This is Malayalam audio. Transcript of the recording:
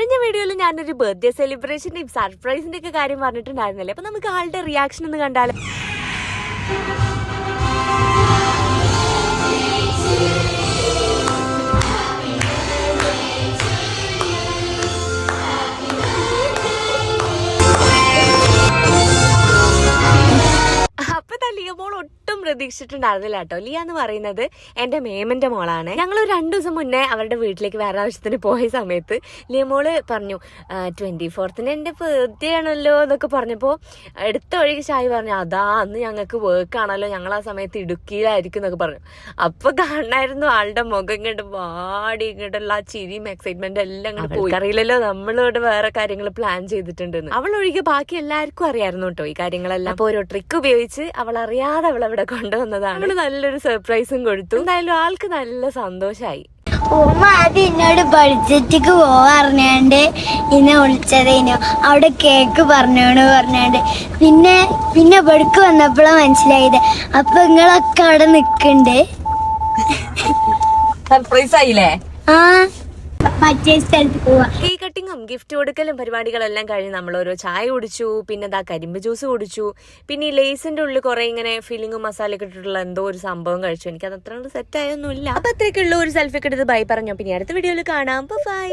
കഴിഞ്ഞ വീഡിയോയിൽ ഞാനൊരു ബർത്ത്ഡേ സെലിബ്രേഷന്റെയും സർപ്രൈസിന്റെ ഒക്കെ കാര്യം പറഞ്ഞിട്ടുണ്ടായിരുന്നല്ലേ? അപ്പൊ നമുക്ക് ആളുടെ റിയാക്ഷൻ ഒന്ന് കണ്ടാലോ? ഒട്ടും പ്രതീക്ഷിച്ചിട്ടുണ്ടായിരുന്നില്ല കേട്ടോ. ലിയ എന്ന് പറയുന്നത് എന്റെ മേമന്റെ മോളാണ്. ഞങ്ങൾ ഒരു രണ്ടു ദിവസം മുന്നേ അവരുടെ വീട്ടിലേക്ക് വേറെ ആവശ്യത്തിന് പോയ സമയത്ത് ലിയ മോൾ പറഞ്ഞു ട്വന്റി ഫോർത്തിന് എന്റെ ബർത്ത്ഡേ ആണല്ലോ എന്നൊക്കെ പറഞ്ഞപ്പോ എടുത്ത വഴിക്ക് ഷായി പറഞ്ഞു അതാ അന്ന് ഞങ്ങൾക്ക് വർക്ക് ആണല്ലോ ഞങ്ങൾ ആ സമയത്ത് ഇടുക്കിയിലായിരിക്കും എന്നൊക്കെ പറഞ്ഞു. അപ്പൊ കാണായിരുന്നു ആളുടെ മുഖം ഇങ്ങോട്ട് വാടി ഇങ്ങോട്ടുള്ള ആ ചിരിയും എക്സൈറ്റ്മെന്റ് എല്ലാം ഇങ്ങോട്ട് പോയി. അറിയില്ലല്ലോ നമ്മളോട് വേറെ കാര്യങ്ങൾ പ്ലാൻ ചെയ്തിട്ടുണ്ടെന്ന്. അവൾ ഒഴികെ ബാക്കി എല്ലാവർക്കും അറിയായിരുന്നു കേട്ടോ ഈ കാര്യങ്ങളെല്ലാം. അപ്പൊ ഒരു ട്രിക്ക് ഉപയോഗിച്ച് അവൾ അറിയാതെ അവൾ അവിടെ കൊണ്ടുവന്നതാണ്. അവൾ നല്ലൊരു സർപ്രൈസും കൊടുത്തു. എന്തായാലും ആൾക്ക് നല്ല സന്തോഷായി. ഉമ്മ അത് എന്നോട് ബഡ്ജറ്റിക്ക് പോവാറിഞ്ഞാണ്ട് ഇന്നെ വിളിച്ചതേനു അവിടെ കേക്ക് പറഞ്ഞോണ് പറഞ്ഞാണ്ട്. പിന്നെ പിന്നെ ഇവിടക്ക് വന്നപ്പോഴാണ് മനസ്സിലായത്. അപ്പൊ നിങ്ങളൊക്കെ അവിടെ നിക്കണ്ട്. സർപ്രൈസ് ആയില്ലേ? ആ. മറ്റേ സ്ഥലത്ത് പോവാ. കേക്ക് കട്ടിങ്ങും ഗിഫ്റ്റ് കൊടുക്കലും പരിപാടികളെല്ലാം കഴിഞ്ഞ് നമ്മൾ ഓരോ ചായ കുടിച്ചു പിന്നെ ദാ കരിമ്പ് ജ്യൂസ് കുടിച്ചു പിന്നെ ഈ ലേസിന്റെ ഉള്ളിൽ കുറെ ഇങ്ങനെ ഫില്ലിങ്ങും മസാലയൊക്കെ ഇട്ടിട്ടുള്ള എന്തോ ഒരു സംഭവം കഴിച്ചു. എനിക്ക് അത് അത്ര സെറ്റ് ആയൊന്നുമില്ല. അപ്പൊ അത്രയ്ക്കുള്ള ഒരു സെൽഫി ഒക്കെ എടുത്ത് ബൈ പറഞ്ഞു. പിന്നെ അടുത്ത വീഡിയോയിൽ കാണാം. ബൈ